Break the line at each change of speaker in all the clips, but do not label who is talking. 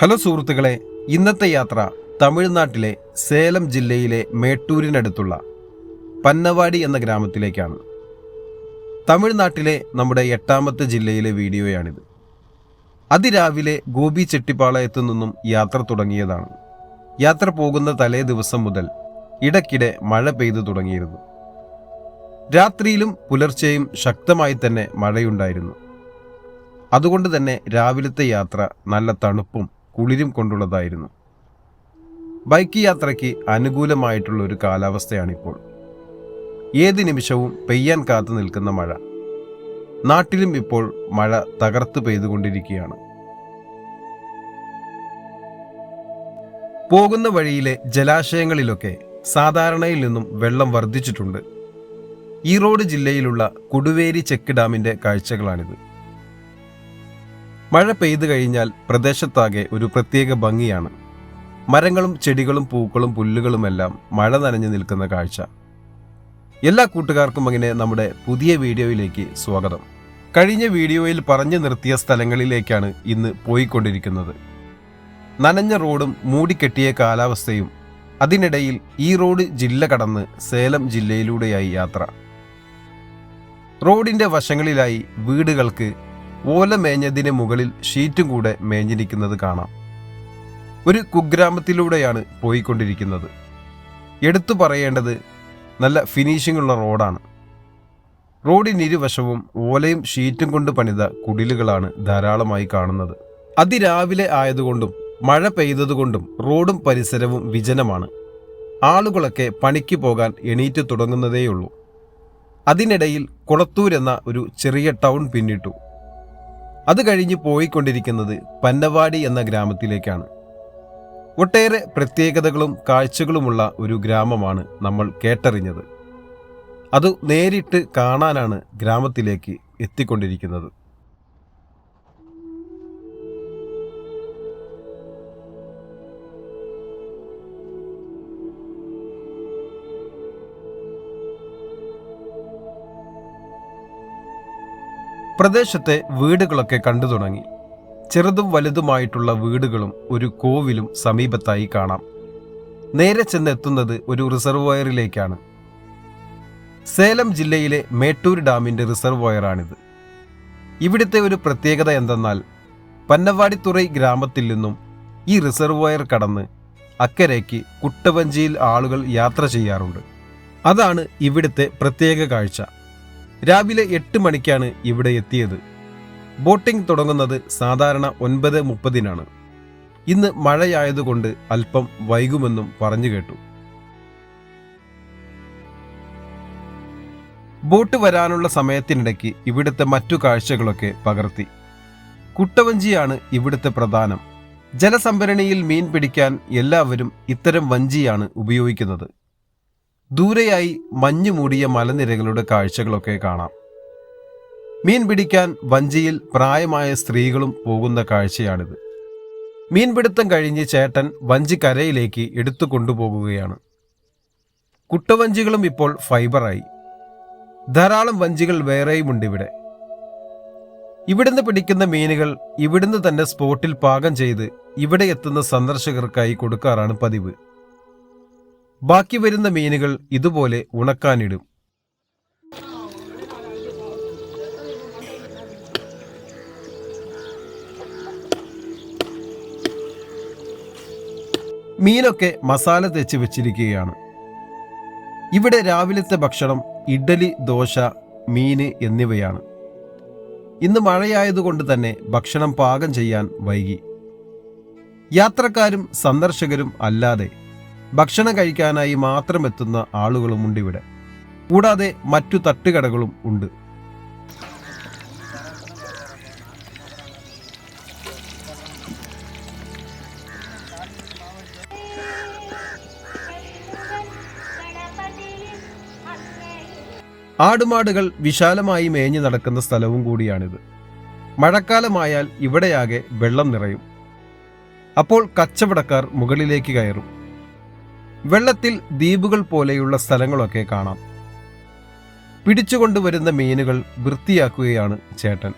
Hello സുഹൃത്തുക്കളെ ഇന്നത്തെ യാത്ര തമിഴ്നാട്ടിലെ സേലം ജില്ലയിലെ മേട്ടൂരിനടുത്തുള്ള പന്നവാടി എന്ന ഗ്രാമത്തിലേക്കാണ്. തമിഴ്നാട്ടിലെ നമ്മുടെ എട്ടാമത്തെ ജില്ലയിലെ വീഡിയോയാണിത്. അതിരാവിലെ ഗോപി ചെട്ടിപ്പാളയത്തു നിന്നും യാത്ര തുടങ്ങിയതാണ്. യാത്ര പോകുന്ന തലേ ദിവസം മുതൽ ഇടയ്ക്കിടെ മഴ പെയ്തു തുടങ്ങിയിരുന്നു. രാത്രിയിലും പുലർച്ചെയും ശക്തമായി തന്നെ മഴയുണ്ടായിരുന്നു. അതുകൊണ്ട് തന്നെ രാവിലത്തെ യാത്ര നല്ല തണുപ്പും കുളിരും കൊണ്ടുള്ളതായിരുന്നു. ബൈക്ക് യാത്രയ്ക്ക് അനുകൂലമായിട്ടുള്ള ഒരു കാലാവസ്ഥയാണിപ്പോൾ. ഏത് നിമിഷവും പെയ്യാൻ കാത്തു നിൽക്കുന്ന മഴ. നാട്ടിലും ഇപ്പോൾ മഴ തകർത്ത് പെയ്തുകൊണ്ടിരിക്കുകയാണ്. പോകുന്ന വഴിയിലെ ജലാശയങ്ങളിലൊക്കെ സാധാരണയിൽ നിന്നും വെള്ളം വർദ്ധിച്ചിട്ടുണ്ട്. ഈറോഡ് ജില്ലയിലുള്ള കുടുവേരി ചെക്ക് ഡാമിന്റെ കാഴ്ചകളാണിത്. മഴ പെയ്തു കഴിഞ്ഞാൽ പ്രദേശത്താകെ ഒരു പ്രത്യേക ഭംഗിയാണ്. മരങ്ങളും ചെടികളും പൂക്കളും പുല്ലുകളുമെല്ലാം മഴ നനഞ്ഞു നിൽക്കുന്ന കാഴ്ച. എല്ലാ കൂട്ടുകാർക്കും അങ്ങനെ നമ്മുടെ പുതിയ വീഡിയോയിലേക്ക് സ്വാഗതം. കഴിഞ്ഞ വീഡിയോയിൽ പറഞ്ഞു നിർത്തിയ സ്ഥലങ്ങളിലേക്കാണ് ഇന്ന് പോയിക്കൊണ്ടിരിക്കുന്നത്. നനഞ്ഞ റോഡും മൂടിക്കെട്ടിയ കാലാവസ്ഥയും അതിനിടയിൽ ഈ റോഡ് ജില്ല കടന്ന് സേലം ജില്ലയിലൂടെയായി യാത്ര. റോഡിന്റെ വശങ്ങളിലായി വീടുകൾക്ക് ഓല മേഞ്ഞതിന് മുകളിൽ ഷീറ്റും കൂടെ മേഞ്ഞിരിക്കുന്നത് കാണാം. ഒരു കുഗ്രാമത്തിലൂടെയാണ് പോയിക്കൊണ്ടിരിക്കുന്നത്. എടുത്തു പറയേണ്ടത് നല്ല ഫിനിഷിംഗ് ഉള്ള റോഡാണ്. റോഡിനിരുവശവും ഓലയും ഷീറ്റും കൊണ്ട് പണിത കുടിലുകളാണ് ധാരാളമായി കാണുന്നത്. അതിരാവിലെ ആയതുകൊണ്ടും മഴ പെയ്തതുകൊണ്ടും റോഡും പരിസരവും വിജനമാണ്. ആളുകളൊക്കെ പണിക്ക് പോകാൻ എണീറ്റ് തുടങ്ങുന്നതേയുള്ളൂ. അതിനിടയിൽ കുളത്തൂർ എന്ന ഒരു ചെറിയ ടൗൺ പിന്നിട്ടു. അത് കഴിഞ്ഞ് പോയിക്കൊണ്ടിരിക്കുന്നത് പന്നവാടി എന്ന ഗ്രാമത്തിലേക്കാണ്. ഒട്ടേറെ പ്രത്യേകതകളും കാഴ്ചകളുമുള്ള ഒരു ഗ്രാമമാണ് നമ്മൾ കേട്ടറിഞ്ഞത്. അത് നേരിട്ട് കാണാനാണ് ഗ്രാമത്തിലേക്ക് എത്തിക്കൊണ്ടിരിക്കുന്നത്. പ്രദേശത്തെ വീടുകളൊക്കെ കണ്ടു തുടങ്ങി. ചെറുതും വലുതുമായിട്ടുള്ള വീടുകളും ഒരു കോവിലും സമീപത്തായി കാണാം. നേരെ ചെന്നെത്തുന്നത് ഒരു റിസർവോയറിലേക്കാണ്. സേലം ജില്ലയിലെ മേട്ടൂർ ഡാമിന്റെ റിസർവോയറാണിത്. ഇവിടുത്തെ ഒരു പ്രത്യേകത എന്തെന്നാൽ പന്നവാടിത്തുറൈ ഗ്രാമത്തിൽ നിന്നും ഈ റിസർവോയർ കടന്ന് അക്കരയ്ക്ക് കുട്ടവഞ്ചിയിൽ ആളുകൾ യാത്ര ചെയ്യാറുണ്ട്. അതാണ് ഇവിടുത്തെ പ്രത്യേക കാഴ്ച. രാവിലെ എട്ട് മണിക്കാണ് ഇവിടെ എത്തിയത്. ബോട്ടിംഗ് തുടങ്ങുന്നത് സാധാരണ ഒൻപത് മുപ്പതിനാണ്. ഇന്ന് മഴയായതുകൊണ്ട് അല്പം വൈകുമെന്നും പറഞ്ഞു കേട്ടു. ബോട്ട് വരാനുള്ള സമയത്തിനിടയ്ക്ക് ഇവിടുത്തെ മറ്റു കാഴ്ചകളൊക്കെ പകർത്തി. കുട്ടവഞ്ചിയാണ് ഇവിടുത്തെ പ്രധാനം. ജലസംഭരണിയിൽ മീൻ പിടിക്കാൻ എല്ലാവരും ഇത്തരം വഞ്ചിയാണ് ഉപയോഗിക്കുന്നത്. ദൂരെയായി മഞ്ഞു മൂടിയ മലനിരകളുടെ കാഴ്ചകളൊക്കെ കാണാം. മീൻ പിടിക്കാൻ വഞ്ചിയിൽ പ്രായമായ സ്ത്രീകളും പോകുന്ന കാഴ്ചയാണിത്. മീൻപിടുത്തം കഴിഞ്ഞ് ചേട്ടൻ വഞ്ചി കരയിലേക്ക് എടുത്തു കൊണ്ടുപോകുകയാണ്. കുട്ടവഞ്ചികളും ഇപ്പോൾ ഫൈബറായി. ധാരാളം വഞ്ചികൾ വേറെയുമുണ്ട് ഇവിടെ. ഇവിടുന്ന് പിടിക്കുന്ന മീനുകൾ ഇവിടുന്ന് തന്നെ സ്പോട്ടിൽ പാകം ചെയ്ത് ഇവിടെ എത്തുന്ന സന്ദർശകർക്കായി കൊടുക്കാറാണ് പതിവ്. ബാക്കി വരുന്ന മീനുകൾ ഇതുപോലെ ഉണക്കാനിടും. മീനൊക്കെ മസാല തേച്ച് വെച്ചിരിക്കുകയാണ്. ഇവിടെ രാവിലത്തെ ഭക്ഷണം ഇഡലി ദോശ മീന് എന്നിവയാണ്. ഇന്ന് മഴയായതുകൊണ്ട് തന്നെ ഭക്ഷണം പാകം ചെയ്യാൻ വൈകി. യാത്രക്കാരും സന്ദർശകരും അല്ലാതെ ഭക്ഷണം കഴിക്കാനായി മാത്രം എത്തുന്ന ആളുകളുമുണ്ട് ഇവിടെ. കൂടാതെ മറ്റു തട്ടുകടകളും ഉണ്ട്. ആടുമാടുകൾ വിശാലമായി മേഞ്ഞു നടക്കുന്ന സ്ഥലവും കൂടിയാണിത്. മഴക്കാലമായാൽ ഇവിടെയാകെ വെള്ളം നിറയും. അപ്പോൾ കച്ചവടക്കാർ മുകളിലേക്ക് കയറും. വെള്ളത്തിൽ ദ്വീപുകൾ പോലെയുള്ള സ്ഥലങ്ങളൊക്കെ കാണാം. പിടിച്ചുകൊണ്ടുവരുന്ന മീനുകൾ വൃത്തിയാക്കുകയാണ് ചേട്ടൻ.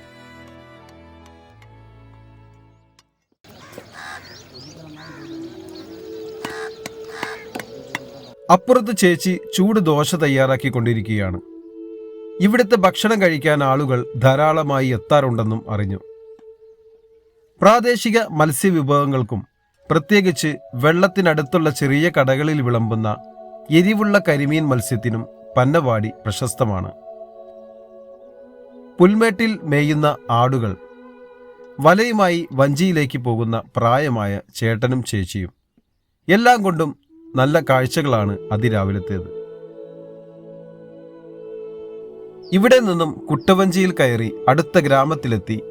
അപ്പുറത്ത് ചേച്ചി ചൂട് ദോശ തയ്യാറാക്കി കൊണ്ടിരിക്കുകയാണ് ഇവിടുത്തെ ഭക്ഷണം കഴിക്കാൻ ആളുകൾ ധാരാളമായി എത്താറുണ്ടെന്നും അറിഞ്ഞു. പ്രാദേശിക മത്സ്യവിഭവങ്ങൾക്കും പ്രത്യേകിച്ച് വെള്ളത്തിനടുത്തുള്ള ചെറിയ കടകളിൽ വിളമ്പുന്ന എരിവുള്ള കരിമീൻ മത്സ്യത്തിനും പന്നവാടി പ്രശസ്തമാണ്. പുൽമേട്ടിൽ മേയുന്ന ആടുകൾ വലയുമായി വഞ്ചിയിലേക്ക് പോകുന്ന പ്രായമായ ചേട്ടനും ചേച്ചിയും എല്ലാം കൊണ്ടും നല്ല കാഴ്ചകളാണ് അതിരാവിലത്തേത്. ഇവിടെ നിന്നും കുട്ടവഞ്ചിയിൽ കയറി അടുത്ത ഗ്രാമത്തിലെത്തി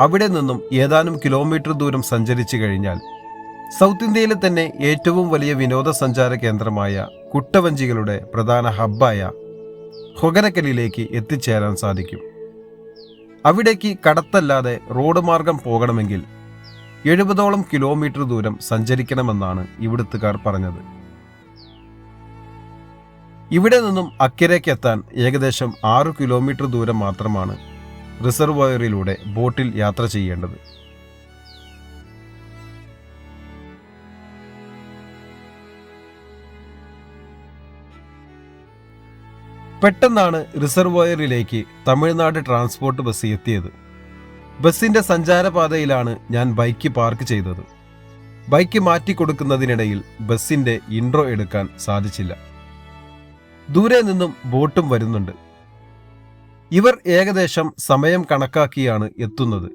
അവിടെ നിന്നും ഏതാനും കിലോമീറ്റർ ദൂരം സഞ്ചരിച്ചു കഴിഞ്ഞാൽ സൗത്ത് ഇന്ത്യയിലെ തന്നെ ഏറ്റവും വലിയ വിനോദസഞ്ചാര കേന്ദ്രമായ കുട്ടവഞ്ചികളുടെ പ്രധാന ഹബ്ബായ ഹൊഗനക്കലിലേക്ക് എത്തിച്ചേരാൻ സാധിക്കും. അവിടേക്ക് കടത്തല്ലാതെ റോഡ് മാർഗം പോകണമെങ്കിൽ എഴുപതോളം കിലോമീറ്റർ ദൂരം സഞ്ചരിക്കണമെന്നാണ് ഇവിടുത്തുകാർ പറഞ്ഞത്. ഇവിടെ നിന്നും അക്കരയ്ക്ക് എത്താൻ ഏകദേശം ആറു കിലോമീറ്റർ ദൂരം മാത്രമാണ് റിസർവോയറിലൂടെ ബോട്ടിൽ യാത്ര ചെയ്യേണ്ടത്. പെട്ടെന്നാണ് റിസർവോയറിലേക്ക് തമിഴ്നാട് ട്രാൻസ്പോർട്ട് ബസ് എത്തിയത്. ബസിന്റെ സഞ്ചാരപാതയിലാണ് ഞാൻ ബൈക്ക് പാർക്ക് ചെയ്തത്. ബൈക്ക് മാറ്റിക്കൊടുക്കുന്നതിനിടയിൽ ബസ്സിന്റെ ഇൻട്രോ എടുക്കാൻ സാധിച്ചില്ല. ദൂരെ നിന്നും ബോട്ടും വരുന്നുണ്ട്. ഇവർ ഏകദേശം സമയം കണക്കാക്കിയാണ് എത്തുന്നത്.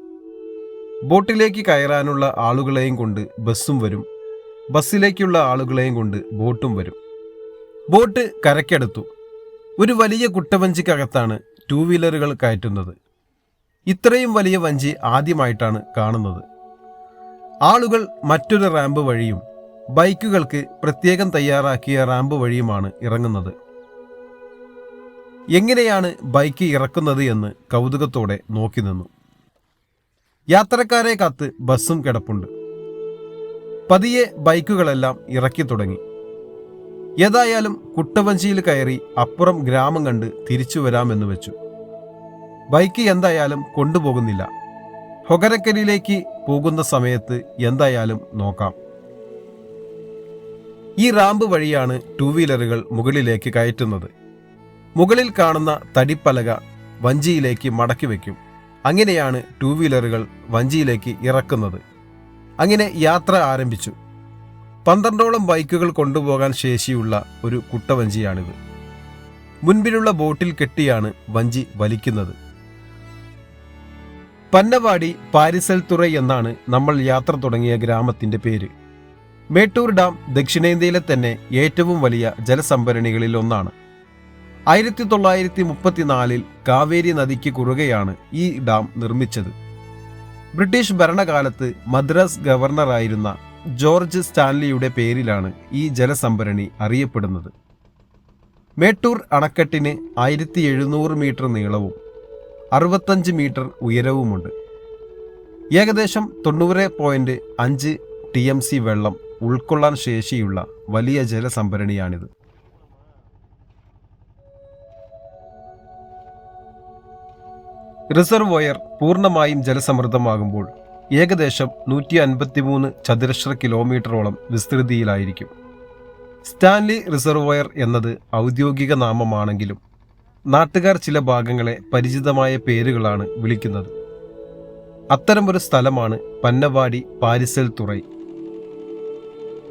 ബോട്ടിലേക്ക് കയറാനുള്ള ആളുകളെയും കൊണ്ട് ബസ്സും വരും. ബസ്സിലേക്കുള്ള ആളുകളെയും കൊണ്ട് ബോട്ടും വരും. ബോട്ട് കരയ്ക്കടുത്തു. ഒരു വലിയ കുട്ടവഞ്ചിക്കകത്താണ് ടൂ വീലറുകൾ കയറ്റുന്നത്. ഇത്രയും വലിയ വഞ്ചി ആദ്യമായിട്ടാണ് കാണുന്നത്. ആളുകൾ മറ്റൊരു റാമ്പ് വഴിയും ബൈക്കുകൾക്ക് പ്രത്യേകം തയ്യാറാക്കിയ റാമ്പ് വഴിയുമാണ് ഇറങ്ങുന്നത്. എങ്ങനെയാണ് ബൈക്ക് ഇറക്കുന്നത് എന്ന് കൗതുകത്തോടെ നോക്കി നിന്നു. യാത്രക്കാരെ കാത്ത് ബസ്സും കിടപ്പുണ്ട്. പതിയെ ബൈക്കുകളെല്ലാം ഇറക്കി തുടങ്ങി. ഏതായാലും കുട്ടവഞ്ചിയിൽ കയറി അപ്പുറം ഗ്രാമം കണ്ട് തിരിച്ചു വരാമെന്ന് വെച്ചു. ബൈക്ക് എന്തായാലും കൊണ്ടുപോകുന്നില്ല. ഹൊഗരക്കരിയിലേക്ക് പോകുന്ന സമയത്ത് എന്തായാലും നോക്കാം. ഈ റാമ്പ് വഴിയാണ് ടൂ വീലറുകൾ മുകളിലേക്ക് കയറ്റുന്നത്. മുകളിൽ കാണുന്ന തടിപ്പലക വഞ്ചിയിലേക്ക് മടക്കി വയ്ക്കും അങ്ങനെയാണ് ടൂ വീലറുകൾ വഞ്ചിയിലേക്ക് ഇറക്കുന്നത്. അങ്ങനെ യാത്ര ആരംഭിച്ചു. പന്ത്രണ്ടോളം ബൈക്കുകൾ കൊണ്ടുപോകാൻ ശേഷിയുള്ള ഒരു കുട്ടവഞ്ചിയാണിത്. മുൻപിലുള്ള ബോട്ടിൽ കെട്ടിയാണ് വഞ്ചി വലിക്കുന്നത്. പന്നവാടി പാരിസൽ തുറൈ എന്നാണ് നമ്മൾ യാത്ര തുടങ്ങിയ ഗ്രാമത്തിന്റെ പേര്. മേട്ടൂർ ഡാം ദക്ഷിണേന്ത്യയിലെ തന്നെ ഏറ്റവും വലിയ ജലസംഭരണികളിൽ ഒന്നാണ്. ആയിരത്തി തൊള്ളായിരത്തി മുപ്പത്തിനാലിൽ കാവേരി നദിക്ക് കുറുകെയാണ് ഈ ഡാം നിർമ്മിച്ചത്. ബ്രിട്ടീഷ് ഭരണകാലത്ത് മദ്രാസ് ഗവർണറായിരുന്ന ജോർജ് സ്റ്റാൻലിയുടെ പേരിലാണ് ഈ ജലസംഭരണി അറിയപ്പെടുന്നത്. മേട്ടൂർ അണക്കെട്ടിന് ആയിരത്തി എഴുന്നൂറ് മീറ്റർ നീളവും അറുപത്തഞ്ച് മീറ്റർ ഉയരവുമുണ്ട്. ഏകദേശം തൊണ്ണൂറ് പോയിന്റ് അഞ്ച് ടി എം സി വെള്ളം ഉൾക്കൊള്ളാൻ ശേഷിയുള്ള വലിയ ജലസംഭരണിയാണിത്. റിസർവോയർ പൂർണമായും ജലസമൃദ്ധമാകുമ്പോൾ ഏകദേശം നൂറ്റി അൻപത്തിമൂന്ന് ചതുരശ്ര കിലോമീറ്ററോളം വിസ്തൃതിയിലായിരിക്കും. സ്റ്റാൻലി റിസർവോയർ എന്നത് ഔദ്യോഗിക നാമമാണെങ്കിലും നാട്ടുകാർ ചില ഭാഗങ്ങളെ പരിചിതമായ പേരുകളാണ് വിളിക്കുന്നത്. അത്തരമൊരു സ്ഥലമാണ് പന്നവാടി പാരിസൽ തുറൈ.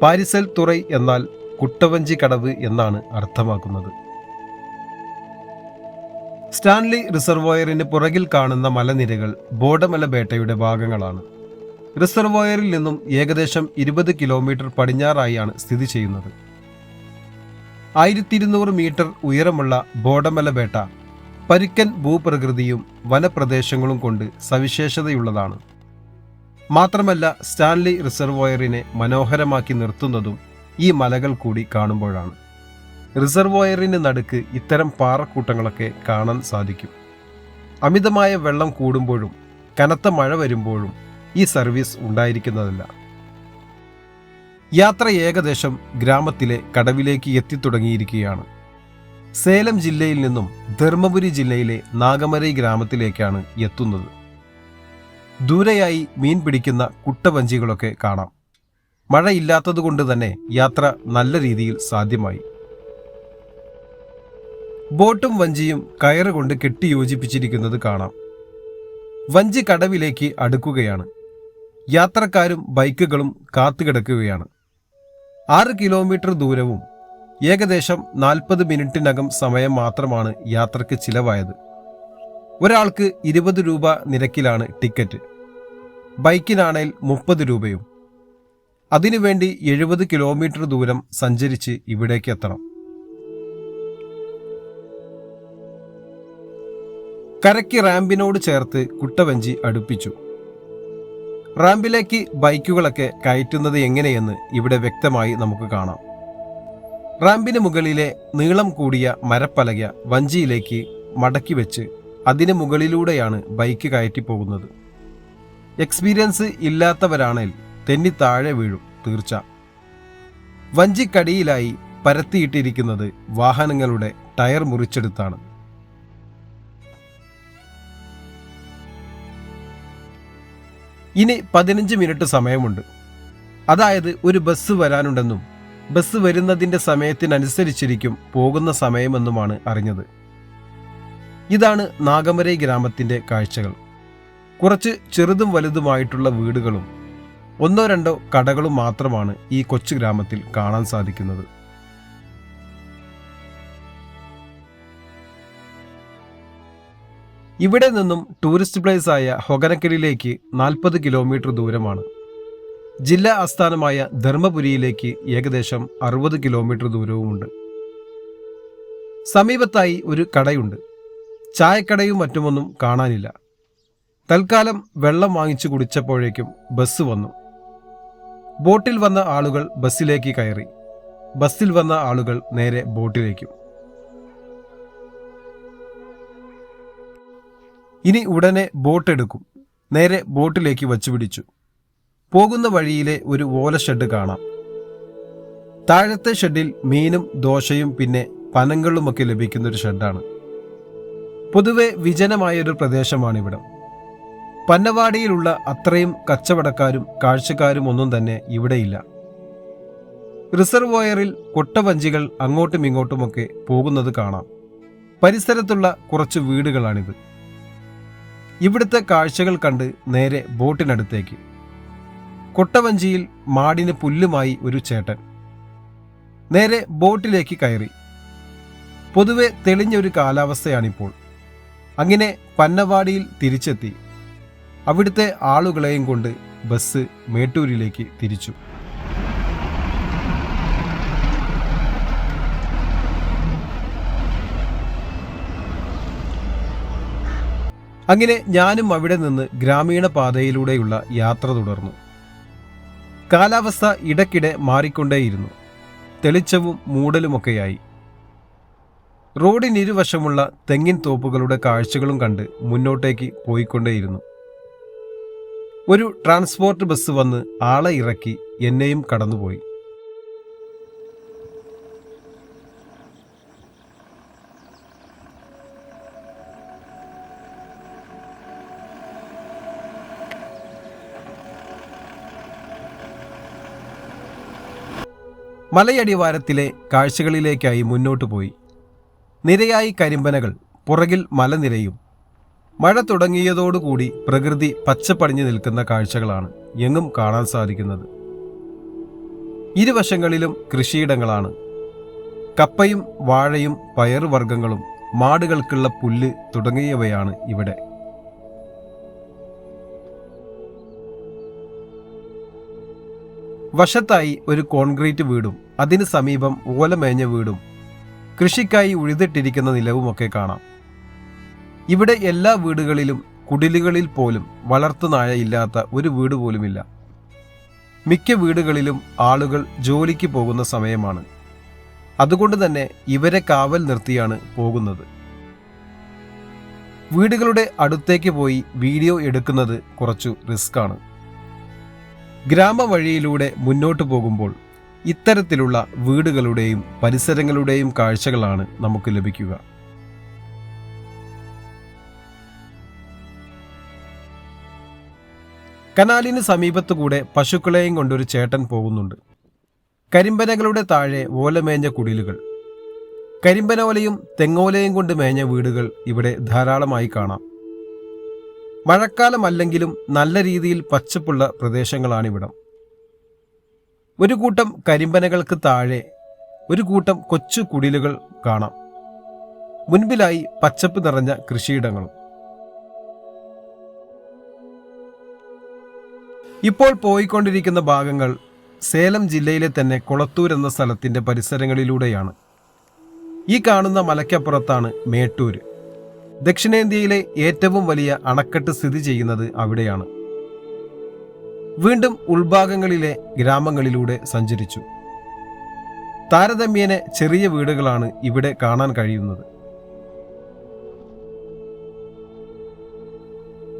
പാരിസൽ തുറൈ എന്നാൽ കുട്ടവഞ്ചി കടവ് എന്നാണ് അർത്ഥമാക്കുന്നത്. സ്റ്റാൻലി റിസർവോയറിന് പുറകിൽ കാണുന്ന മലനിരകൾ ബോഡമലബേട്ടയുടെ ഭാഗങ്ങളാണ്. റിസർവോയറിൽ നിന്നും ഏകദേശം ഇരുപത് കിലോമീറ്റർ പടിഞ്ഞാറായാണ് സ്ഥിതി ചെയ്യുന്നത്. ആയിരത്തി ഇരുന്നൂറ് മീറ്റർ ഉയരമുള്ള ബോഡമലബേട്ട പരുക്കൻ ഭൂപ്രകൃതിയും വനപ്രദേശങ്ങളും കൊണ്ട് സവിശേഷതയുള്ളതാണ്. മാത്രമല്ല സ്റ്റാൻലി റിസർവോയറിനെ മനോഹരമാക്കി നിർത്തുന്നതും ഈ മലകൾ കൂടി കാണുമ്പോഴാണ്. റിസർവോയറിന് നടുക്ക് ഇത്തരം പാറക്കൂട്ടങ്ങളൊക്കെ കാണാൻ സാധിക്കും. അമിതമായ വെള്ളം കൂടുമ്പോഴും കനത്ത മഴ വരുമ്പോഴും ഈ സർവീസ് ഉണ്ടായിരിക്കുന്നതല്ല. യാത്ര ഏകദേശം ഗ്രാമത്തിലെ കടവിലേക്ക് എത്തിത്തുടങ്ങിയിരിക്കുകയാണ്. സേലം ജില്ലയിൽ നിന്നും ധർമ്മപുരി ജില്ലയിലെ നാഗമരൈ ഗ്രാമത്തിലേക്കാണ് എത്തുന്നത്. ദൂരെയായി മീൻ പിടിക്കുന്ന കുട്ടവഞ്ചികളൊക്കെ കാണാം. മഴയില്ലാത്തതുകൊണ്ട് തന്നെ യാത്ര നല്ല രീതിയിൽ സാധ്യമായി. ബോട്ടും വഞ്ചിയും കയറുകൊണ്ട് കെട്ടിയോജിപ്പിച്ചിരിക്കുന്നത് കാണാം. വഞ്ചി കടവിലേക്ക് അടുക്കുകയാണ്. യാത്രക്കാരും ബൈക്കുകളും കാത്തുകിടക്കുകയാണ്. ആറ് കിലോമീറ്റർ ദൂരവും ഏകദേശം നാൽപ്പത് മിനിറ്റിനകം സമയം മാത്രമാണ് യാത്രയ്ക്ക് ചിലവായത്. ഒരാൾക്ക് ഇരുപത് രൂപ നിരക്കിലാണ് ടിക്കറ്റ്. ബൈക്കിനാണേൽ മുപ്പത് രൂപയും. അതിനുവേണ്ടി എഴുപത് കിലോമീറ്റർ ദൂരം സഞ്ചരിച്ച് ഇവിടേക്ക് എത്തണം. കരയ്ക്ക് റാമ്പിനോട് ചേർത്ത് കുട്ടവഞ്ചി അടുപ്പിച്ചു. റാമ്പിലേക്ക് ബൈക്കുകളൊക്കെ കയറ്റുന്നത് എങ്ങനെയെന്ന് ഇവിടെ വ്യക്തമായി നമുക്ക് കാണാം. റാമ്പിന് മുകളിലെ നീളം കൂടിയ മരപ്പലക വഞ്ചിയിലേക്ക് മടക്കി വെച്ച് അതിന് മുകളിലൂടെയാണ് ബൈക്ക് കയറ്റി പോകുന്നത്. എക്സ്പീരിയൻസ് ഇല്ലാത്തവരാണെങ്കിൽ തെന്നി താഴെ വീഴും തീർച്ച. വഞ്ചിക്കടിയിലായി പരത്തിയിട്ടിരിക്കുന്നത് വാഹനങ്ങളുടെ ടയർ മുറിച്ചെടുത്താണ്. ഇനി പതിനഞ്ച് മിനിറ്റ് സമയമുണ്ട്. അതായത് ഒരു ബസ് വരാനുണ്ടെന്നും ബസ് വരുന്നതിന്റെ സമയത്തിനനുസരിച്ചിരിക്കും പോകുന്ന സമയമെന്നുമാണ് അറിഞ്ഞത്. ഇതാണ് നാഗമരൈ ഗ്രാമത്തിന്റെ കാഴ്ചകൾ. കുറച്ച് ചെറുതും വലുതുമായിട്ടുള്ള വീടുകളും ഒന്നോ രണ്ടോ കടകളും മാത്രമാണ് ഈ കൊച്ചു ഗ്രാമത്തിൽ കാണാൻ സാധിക്കുന്നത്. ഇവിടെ നിന്നും ടൂറിസ്റ്റ് പ്ലേസ് ആയ ഹൊഗനക്കലിലേക്ക് നാൽപ്പത് കിലോമീറ്റർ ദൂരമാണ്. ജില്ലാ ആസ്ഥാനമായ ധർമ്മപുരിയിലേക്ക് ഏകദേശം അറുപത് കിലോമീറ്റർ ദൂരവുമുണ്ട്. സമീപത്തായി ഒരു കടയുണ്ട്. ചായക്കടയും മറ്റുമൊന്നും കാണാനില്ല. തൽക്കാലം വെള്ളം വാങ്ങിച്ചു കുടിച്ചപ്പോഴേക്കും ബസ് വന്നു. ബോട്ടിൽ വന്ന ആളുകൾ ബസ്സിലേക്ക് കയറി. ബസ്സിൽ വന്ന ആളുകൾ നേരെ ബോട്ടിലേക്കും. ഇനി ഉടനെ ബോട്ട് എടുക്കും നേരെ ബോട്ടിലേക്ക് വച്ചുപിടിച്ചു. പോകുന്ന വഴിയിലെ ഒരു ഓല ഷെഡ് കാണാം. താഴത്തെ ഷെഡിൽ മീനും ദോശയും പിന്നെ പനങ്ങളുമൊക്കെ ലഭിക്കുന്ന ഒരു ഷെഡാണ്. പൊതുവെ വിജനമായൊരു പ്രദേശമാണിവിടം. പന്നവാടിയിലുള്ള അത്രയും കച്ചവടക്കാരും കാഴ്ചക്കാരും ഒന്നും തന്നെ ഇവിടെയില്ല. റിസർവോയറിൽ കൊട്ടവഞ്ചികൾ അങ്ങോട്ടും ഇങ്ങോട്ടുമൊക്കെ പോകുന്നത് കാണാം. പരിസരത്തുള്ള കുറച്ച് വീടുകളാണിത്. ഇവിടുത്തെ കാഴ്ചകൾ കണ്ട് നേരെ ബോട്ടിനടുത്തേക്ക്. കൊട്ടവഞ്ചിയിൽ മാടിന് പുല്ലുമായി ഒരു ചേട്ടൻ. നേരെ ബോട്ടിലേക്ക് കയറി. പൊതുവെ തെളിഞ്ഞൊരു കാലാവസ്ഥയാണിപ്പോൾ. അങ്ങനെ പന്നവാടിയിൽ തിരിച്ചെത്തി. അവിടുത്തെ ആളുകളെയും കൊണ്ട് ബസ് മേട്ടൂരിലേക്ക് തിരിച്ചു. അങ്ങനെ ഞാനും അവിടെ നിന്ന് ഗ്രാമീണ പാതയിലൂടെയുള്ള യാത്ര തുടർന്നു. കാലാവസ്ഥ ഇടയ്ക്കിടെ മാറിക്കൊണ്ടേയിരുന്നു. തെളിച്ചവും മൂടലുമൊക്കെയായി. റോഡിനിരുവശമുള്ള തെങ്ങിൻ തോപ്പുകളുടെ കാഴ്ചകളും കണ്ട് മുന്നോട്ടേക്ക് പോയിക്കൊണ്ടേയിരുന്നു. ഒരു ട്രാൻസ്പോർട്ട് ബസ് വന്ന് ആളെ ഇറക്കി എന്നെയും കടന്നുപോയി. മലയടിവാരത്തിലെ കാഴ്ചകളിലേക്കായി മുന്നോട്ടു പോയി. നിരയായി കരിമ്പനകൾ പുറകിൽ മലനിരയും മഴ തുടങ്ങിയതോടുകൂടി പ്രകൃതി പച്ചപ്പടിഞ്ഞു നിൽക്കുന്ന കാഴ്ചകളാണ് എങ്ങും കാണാൻ സാധിക്കുന്നത്. ഇരുവശങ്ങളിലും കൃഷിയിടങ്ങളാണ്. കപ്പയും വാഴയും പയറുവർഗങ്ങളും മാടുകൾക്കുള്ള പുല്ല് തുടങ്ങിയവയാണ് ഇവിടെ. വശത്തായി ഒരു കോൺക്രീറ്റ് വീടും അതിന് സമീപം ഓലമേഞ്ഞ വീടും കൃഷിക്കായി ഉഴുതിട്ടിരിക്കുന്ന നിലവുമൊക്കെ കാണാം. ഇവിടെ എല്ലാ വീടുകളിലും കുടിലുകളിൽ പോലും വളർത്തുനായ ഇല്ലാത്ത ഒരു വീട് പോലുമില്ല. മിക്ക വീടുകളിലും ആളുകൾ ജോലിക്ക് പോകുന്ന സമയമാണ്. അതുകൊണ്ട് തന്നെ ഇവരെ കാവൽ നിർത്തിയാണ് പോകുന്നത്. വീടുകളുടെ അടുത്തേക്ക് പോയി വീഡിയോ എടുക്കുന്നത് കുറച്ചു റിസ്ക്കാണ്. ഗ്രാമവഴിയിലൂടെ മുന്നോട്ട് പോകുമ്പോൾ ഇത്തരത്തിലുള്ള വീടുകളുടെയും പരിസരങ്ങളുടെയും കാഴ്ചകളാണ് നമുക്ക് ലഭിക്കുക. കനാലിന് സമീപത്തുകൂടെ പശുക്കളെയും കൊണ്ടൊരു ചേട്ടൻ പോകുന്നുണ്ട്. കരിമ്പനകളുടെ താഴെ ഓലമേഞ്ഞ കുടിലുകൾ. കരിമ്പനോലയും തെങ്ങോലയും കൊണ്ട് മേഞ്ഞ വീടുകൾ ഇവിടെ ധാരാളമായി കാണാം. മഴക്കാലമല്ലെങ്കിലും നല്ല രീതിയിൽ പച്ചപ്പുള്ള പ്രദേശങ്ങളാണിവിടം. ഒരു കൂട്ടം കരിമ്പനകൾക്ക് താഴെ ഒരു കൂട്ടം കൊച്ചു കുടിലുകൾ കാണാം. മുൻപിലായി പച്ചപ്പ് നിറഞ്ഞ കൃഷിയിടങ്ങളും. ഇപ്പോൾ പോയിക്കൊണ്ടിരിക്കുന്ന ഭാഗങ്ങൾ സേലം ജില്ലയിലെ തന്നെ കൊളത്തൂർ എന്ന സ്ഥലത്തിന്റെ പരിസരങ്ങളിലൂടെയാണ്. ഈ കാണുന്ന മലയ്ക്കപ്പുറത്താണ് മേട്ടൂര്. ദക്ഷിണേന്ത്യയിലെ ഏറ്റവും വലിയ അണക്കെട്ട് സ്ഥിതി ചെയ്യുന്നത് അവിടെയാണ്. വീണ്ടും ഉൾഭാഗങ്ങളിലെ ഗ്രാമങ്ങളിലൂടെ സഞ്ചരിച്ചു. താരതമ്യേന ചെറിയ വീടുകളാണ് ഇവിടെ കാണാൻ കഴിയുന്നത്.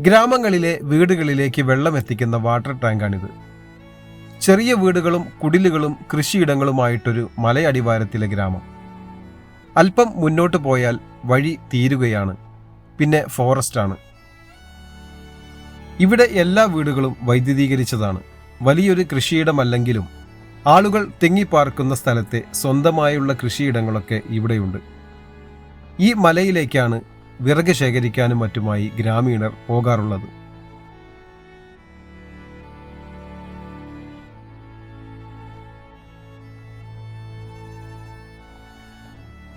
ഗ്രാമങ്ങളിലെ വീടുകളിലേക്ക് വെള്ളം എത്തിക്കുന്ന വാട്ടർ ടാങ്കാണിത്. ചെറിയ വീടുകളും കുടിലുകളും കൃഷിയിടങ്ങളുമായിട്ടൊരു മലയടിവാരത്തിലെ ഗ്രാമം. അല്പം മുന്നോട്ട് പോയാൽ വഴി തീരുകയാണ്. പിന്നെ ഫോറസ്റ്റാണ്. ഇവിടെ എല്ലാ വീടുകളും വൈദ്യുതീകരിച്ചതാണ്. വലിയൊരു കൃഷിയിടമല്ലെങ്കിലും ആളുകൾ തെങ്ങി പാർക്കുന്ന സ്ഥലത്തെ സ്വന്തമായുള്ള കൃഷിയിടങ്ങളൊക്കെ ഇവിടെയുണ്ട്. ഈ മലയിലേക്കാണ് വിറക് ശേഖരിക്കാനും മറ്റുമായി ഗ്രാമീണർ പോകാറുള്ളത്.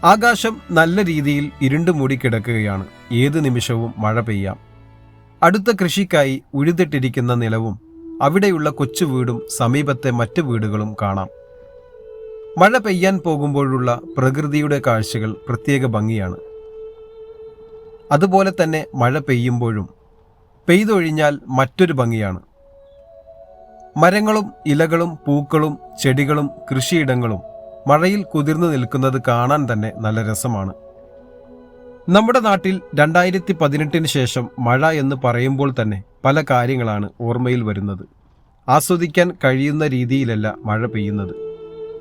ആകാശം നല്ല രീതിയിൽ ഇരുണ്ടു മൂടിക്കിടക്കുകയാണ് ഏത് നിമിഷവും മഴ പെയ്യാം. അടുത്ത കൃഷിക്കായി ഉഴുതിട്ടിരിക്കുന്ന നിലവും അവിടെയുള്ള കൊച്ചു വീടും സമീപത്തെ മറ്റു വീടുകളും കാണാം. മഴ പെയ്യാൻ പോകുമ്പോഴുള്ള പ്രകൃതിയുടെ കാഴ്ചകൾ പ്രത്യേക ഭംഗിയാണ്. അതുപോലെ തന്നെ മഴ പെയ്യുമ്പോഴും പെയ്തൊഴിഞ്ഞാൽ മറ്റൊരു ഭംഗിയാണ്. മരങ്ങളും ഇലകളും പൂക്കളും ചെടികളും കൃഷിയിടങ്ങളും മഴയിൽ കുതിർന്നു നിൽക്കുന്നത് കാണാൻ തന്നെ നല്ല രസമാണ്. നമ്മുടെ നാട്ടിൽ രണ്ടായിരത്തി പതിനെട്ടിന് ശേഷം മഴ എന്ന് പറയുമ്പോൾ തന്നെ പല കാര്യങ്ങളാണ് ഓർമ്മയിൽ വരുന്നത്. ആസ്വദിക്കാൻ കഴിയുന്ന രീതിയിലല്ല മഴ പെയ്യുന്നത്.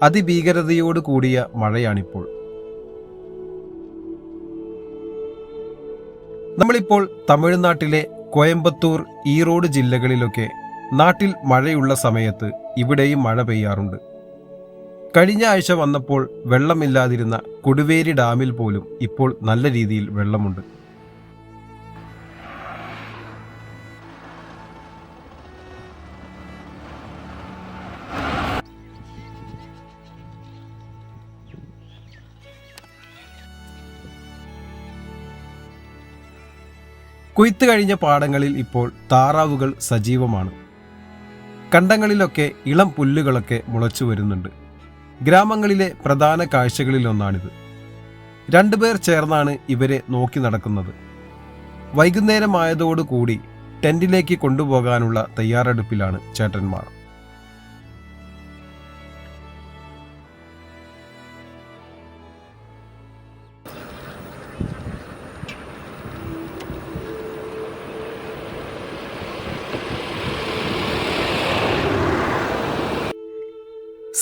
അതിഭീകരതയോട് കൂടിയ മഴയാണിപ്പോൾ. നമ്മളിപ്പോൾ തമിഴ്നാട്ടിലെ കോയമ്പത്തൂർ ഈറോഡ് ജില്ലകളിലൊക്കെ നാട്ടിൽ മഴയുള്ള സമയത്ത് ഇവിടെയും മഴ പെയ്യാറുണ്ട്. കഴിഞ്ഞ ആഴ്ച വന്നപ്പോൾ വെള്ളമില്ലാതിരുന്ന കൊടുവേരി ഡാമിൽ പോലും ഇപ്പോൾ നല്ല രീതിയിൽ വെള്ളമുണ്ട്. കൊയ്ത്ത് കഴിഞ്ഞ പാടങ്ങളിൽ ഇപ്പോൾ താറാവുകൾ സജീവമാണ്. കണ്ടങ്ങളിലൊക്കെ ഇളം പുല്ലുകളൊക്കെ മുളച്ചു വരുന്നുണ്ട്. ഗ്രാമങ്ങളിലെ പ്രധാന കാഴ്ചകളിലൊന്നാണിത്. രണ്ടുപേർ ചേർന്നാണ് ഇവരെ നോക്കി നടക്കുന്നത്. വൈകുന്നേരമായതോടുകൂടി ടെന്റിലേക്ക് കൊണ്ടുപോകാനുള്ള തയ്യാറെടുപ്പിലാണ് ചേട്ടന്മാർ.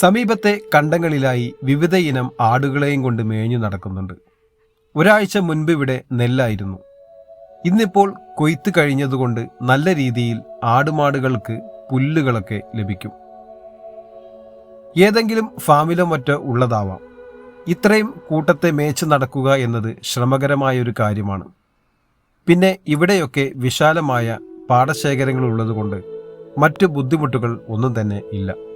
സമീപത്തെ കണ്ടങ്ങളിലായി വിവിധ ഇനം ആടുകളെയും കൊണ്ട് മേഞ്ഞു നടക്കുന്നുണ്ട്. ഒരാഴ്ച മുൻപ് ഇവിടെ നെല്ലായിരുന്നു. ഇന്നിപ്പോൾ കൊയ്ത്ത് കഴിഞ്ഞതുകൊണ്ട് നല്ല രീതിയിൽ ആടുമാടുകൾക്ക് പുല്ലുകളൊക്കെ ലഭിക്കും. ഏതെങ്കിലും ഫാമിലോ മറ്റോ ഉള്ളതാവാം. ഇത്രയും കൂട്ടത്തെ മേച്ച് നടക്കുക എന്നത് ശ്രമകരമായൊരു കാര്യമാണ്. പിന്നെ ഇവിടെയൊക്കെ വിശാലമായ പാടശേഖരങ്ങൾ ഉള്ളതുകൊണ്ട് മറ്റു ബുദ്ധിമുട്ടുകൾ ഒന്നും തന്നെ ഇല്ല.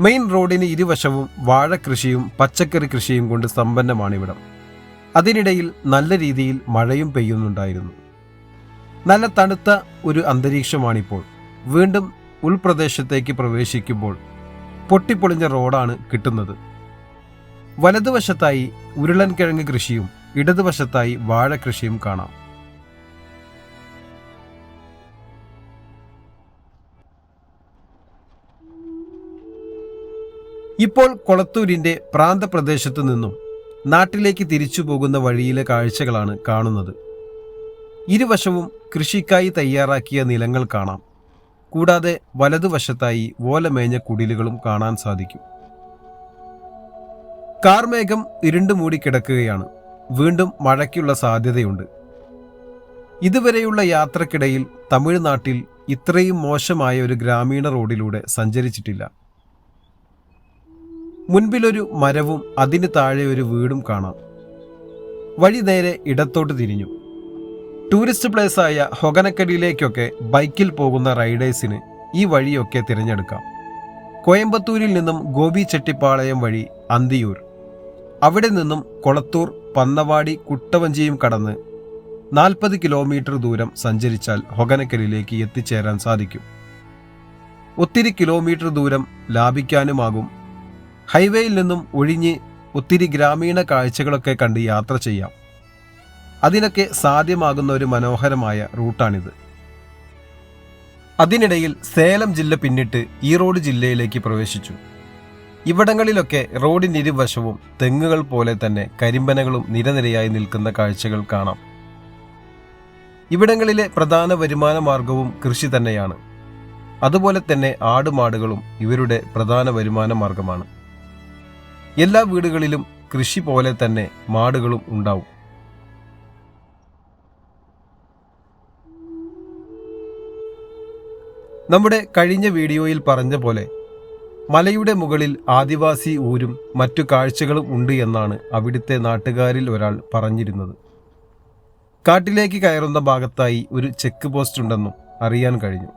മെയിൻ റോഡിന് ഇരുവശവും വാഴക്കൃഷിയും പച്ചക്കറി കൃഷിയും കൊണ്ട് സമ്പന്നമാണിവിടം. അതിനിടയിൽ നല്ല രീതിയിൽ മഴയും പെയ്യുന്നുണ്ടായിരുന്നു. നല്ല തണുത്ത ഒരു അന്തരീക്ഷമാണിപ്പോൾ. വീണ്ടും ഉൾപ്രദേശത്തേക്ക് പ്രവേശിക്കുമ്പോൾ പൊട്ടിപ്പൊളിഞ്ഞ റോഡാണ് കിട്ടുന്നത്. വലതുവശത്തായി ഉരുളൻകിഴങ്ങ് കൃഷിയും ഇടതുവശത്തായി വാഴ കൃഷിയും കാണാം. ഇപ്പോൾ കൊളത്തൂരിന്റെ പ്രാന്തപ്രദേശത്തു നിന്നും നാട്ടിലേക്ക് തിരിച്ചു പോകുന്ന വഴിയിലെ കാഴ്ചകളാണ് കാണുന്നത്. ഇരുവശവും കൃഷിക്കായി തയ്യാറാക്കിയ നിലങ്ങൾ കാണാം. കൂടാതെ വലതുവശത്തായി ഓലമേഞ്ഞ കുടിലുകളും കാണാൻ സാധിക്കും. കാർമേഘം ഇരുണ്ടു മൂടി കിടക്കുകയാണ്. വീണ്ടും മഴയ്ക്കുള്ള സാധ്യതയുണ്ട്. ഇതുവരെയുള്ള യാത്രക്കിടയിൽ തമിഴ്നാട്ടിൽ ഇത്രയും മോശമായ ഒരു ഗ്രാമീണ റോഡിലൂടെ സഞ്ചരിച്ചിട്ടില്ല. മുൻപിലൊരു മരവും അതിന് താഴെ ഒരു വീടും കാണാം. വഴി നേരെ ഇടത്തോട്ട് തിരിഞ്ഞു. ടൂറിസ്റ്റ് പ്ലേസ് ആയ ഹൊഗനക്കടിയിലേക്കൊക്കെ ബൈക്കിൽ പോകുന്ന റൈഡേഴ്സിന് ഈ വഴിയൊക്കെ തിരഞ്ഞെടുക്കാം. കോയമ്പത്തൂരിൽ നിന്നും ഗോപി ചെട്ടിപ്പാളയം വഴി അന്തിയൂർ. അവിടെ നിന്നും കൊളത്തൂർ പന്നവാടി കുട്ടവഞ്ചിയും കടന്ന് നാൽപ്പത് കിലോമീറ്റർ ദൂരം സഞ്ചരിച്ചാൽ ഹൊഗനക്കലിലേക്ക് എത്തിച്ചേരാൻ സാധിക്കും. ഒത്തിരി കിലോമീറ്റർ ദൂരം ലാഭിക്കാനുമാകും ഹൈവേയിൽ നിന്നും ഒഴിഞ്ഞ് ഒത്തിരി ഗ്രാമീണ കാഴ്ചകളൊക്കെ കണ്ട് യാത്ര ചെയ്യാം. അതിനൊക്കെ സാധ്യമാകുന്ന ഒരു മനോഹരമായ റൂട്ടാണിത്. അതിനിടയിൽ സേലം ജില്ല പിന്നിട്ട് ഈറോഡ് ജില്ലയിലേക്ക് പ്രവേശിച്ചു. ഇവിടങ്ങളിലൊക്കെ റോഡിന്റെ ഇരുവശവും തെങ്ങുകൾ പോലെ തന്നെ കരിമ്പനകളും നിരനിരയായി നിൽക്കുന്ന കാഴ്ചകൾ കാണാം. ഇവിടങ്ങളിലെ പ്രധാന വരുമാന മാർഗവും കൃഷി തന്നെയാണ്. അതുപോലെ തന്നെ ആടുമാടുകളും ഇവരുടെ പ്രധാന വരുമാന മാർഗമാണ്. എല്ലാ വീടുകളിലും കൃഷി പോലെ തന്നെ മാടുകളും ഉണ്ടാവും. നമ്മുടെ കഴിഞ്ഞ വീഡിയോയിൽ പറഞ്ഞ പോലെ മലയുടെ മുകളിൽ ആദിവാസി ഊരും മറ്റു കാഴ്ചകളും ഉണ്ട് എന്നാണ് അവിടുത്തെ നാട്ടുകാരിൽ ഒരാൾ പറഞ്ഞിരുന്നത്. കാട്ടിലേക്ക് കയറുന്ന ഭാഗത്തായി ഒരു ചെക്ക് പോസ്റ്റ് ഉണ്ടെന്നും അറിയാൻ കഴിഞ്ഞു.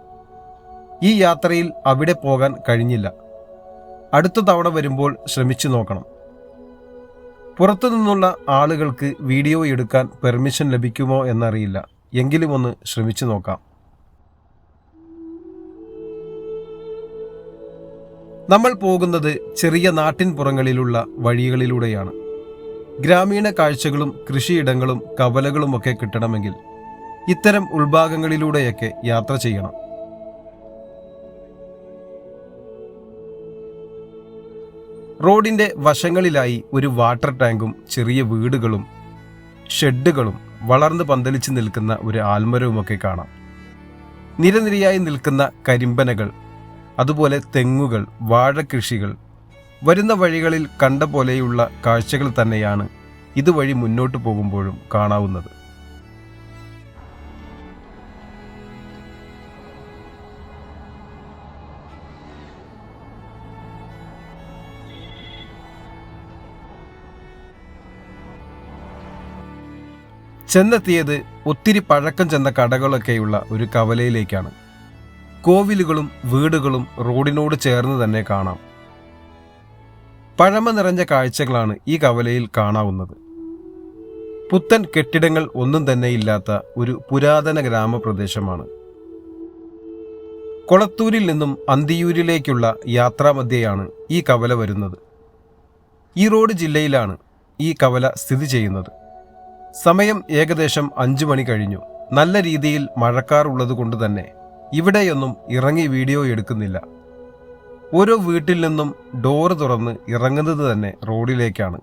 ഈ യാത്രയിൽ അവിടെ പോകാൻ കഴിഞ്ഞില്ല. അടുത്ത തവണ വരുമ്പോൾ ശ്രമിച്ചു നോക്കണം. പുറത്തു നിന്നുള്ള ആളുകൾക്ക് വീഡിയോ എടുക്കാൻ പെർമിഷൻ ലഭിക്കുമോ എന്നറിയില്ല. എങ്കിലും ഒന്ന് ശ്രമിച്ചു നോക്കാം. നമ്മൾ പോകുന്നത് ചെറിയ നാട്ടിൻ പുറങ്ങളിലുള്ള വഴികളിലൂടെയാണ്. ഗ്രാമീണ കാഴ്ചകളും കൃഷിയിടങ്ങളും കവലകളുമൊക്കെ കിട്ടണമെങ്കിൽ ഇത്തരം ഉൾഭാഗങ്ങളിലൂടെയൊക്കെ യാത്ര ചെയ്യണം. റോഡിന്റെ വശങ്ങളിലായി ഒരു വാട്ടർ ടാങ്കും ചെറിയ വീടുകളും ഷെഡുകളും വളർന്നു പന്തലിച്ച് നിൽക്കുന്ന ഒരു ആൽമരവുമൊക്കെ കാണാം. നിരനിരയായി നിൽക്കുന്ന കരിമ്പനകൾ അതുപോലെ തെങ്ങുകൾ വാഴകൃഷികൾ വരുന്ന വഴികളിൽ കണ്ട പോലെയുള്ള കാഴ്ചകൾ തന്നെയാണ് ഇതുവഴി മുന്നോട്ട് പോകുമ്പോഴും കാണാവുന്നത്. ചെന്നെത്തിയത് ഒത്തിരി പഴക്കം ചെന്ന കടകളൊക്കെയുള്ള ഒരു കവലയിലേക്കാണ്. കോവിലുകളും വീടുകളും റോഡിനോട് ചേർന്ന് തന്നെ കാണാം. പഴമ നിറഞ്ഞ കാഴ്ചകളാണ് ഈ കവലയിൽ കാണാവുന്നത്. പുത്തൻ കെട്ടിടങ്ങൾ ഒന്നും തന്നെ ഇല്ലാത്ത ഒരു പുരാതന ഗ്രാമപ്രദേശമാണ്. കൊളത്തൂരിൽ നിന്നും അന്തിയൂരിലേക്കുള്ള യാത്രാമധ്യയാണ് ഈ കവല വരുന്നത്. ഈറോഡ് റോഡ് ജില്ലയിലാണ് ഈ കവല സ്ഥിതി ചെയ്യുന്നത്. സമയം ഏകദേശം അഞ്ചു മണി കഴിഞ്ഞു. നല്ല രീതിയിൽ മഴക്കാർ ഉള്ളതുകൊണ്ട് തന്നെ ഇവിടെയൊന്നും ഇറങ്ങി വീഡിയോ എടുക്കുന്നില്ല. ഓരോ വീട്ടിൽ നിന്നും ഡോറ് തുറന്ന് ഇറങ്ങുന്നത് തന്നെ റോഡിലേക്കാണ്.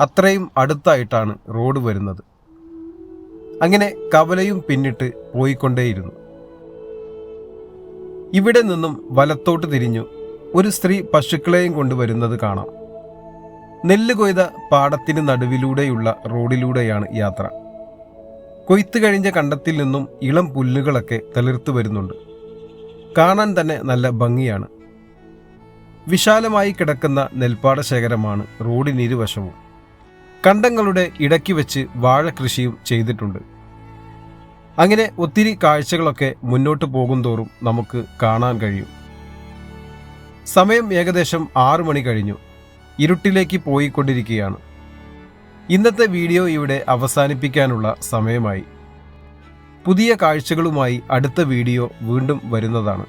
അത്രയും അടുത്തായിട്ടാണ് റോഡ് വരുന്നത്. അങ്ങനെ കവലയും പിന്നിട്ട് പോയിക്കൊണ്ടേയിരുന്നു. ഇവിടെ നിന്നും വലത്തോട്ട് തിരിഞ്ഞു ഒരു സ്ത്രീ പശുക്കളെയും കൊണ്ടുവരുന്നത് കാണാം. നെല്ല് കൊയ്ത പാടത്തിന് നടുവിലൂടെയുള്ള റോഡിലൂടെയാണ് യാത്ര. കൊയ്ത്ത് കഴിഞ്ഞ കണ്ടത്തിൽ നിന്നും ഇളം പുല്ലുകളൊക്കെ തളിർത്തു വരുന്നുണ്ട്. കാണാൻ തന്നെ നല്ല ഭംഗിയാണ്. വിശാലമായി കിടക്കുന്ന നെൽപ്പാട ശേഖരമാണ് റോഡിനിരുവശവും കണ്ടങ്ങളുടെ ഇടയ്ക്ക് വെച്ച് വാഴ കൃഷിയും ചെയ്തിട്ടുണ്ട്. അങ്ങനെ ഒത്തിരി കാഴ്ചകളൊക്കെ മുന്നോട്ട് പോകും തോറും നമുക്ക് കാണാൻ കഴിയും. സമയം ഏകദേശം ആറു മണി കഴിഞ്ഞു. ഇരുട്ടിലേക്ക് പോയിക്കൊണ്ടിരിക്കുകയാണ്. ഇന്നത്തെ വീഡിയോ ഇവിടെ അവസാനിപ്പിക്കാനുള്ള സമയമായി. പുതിയ കാഴ്ചകളുമായി അടുത്ത വീഡിയോ വീണ്ടും വരുന്നതാണ്.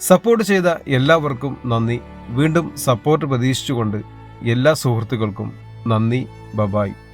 സപ്പോർട്ട് ചെയ്ത എല്ലാവർക്കും നന്ദി. വീണ്ടും സപ്പോർട്ട് പ്രതീക്ഷിച്ചുകൊണ്ട് എല്ലാ സുഹൃത്തുക്കൾക്കും നന്ദി. ബബായ്.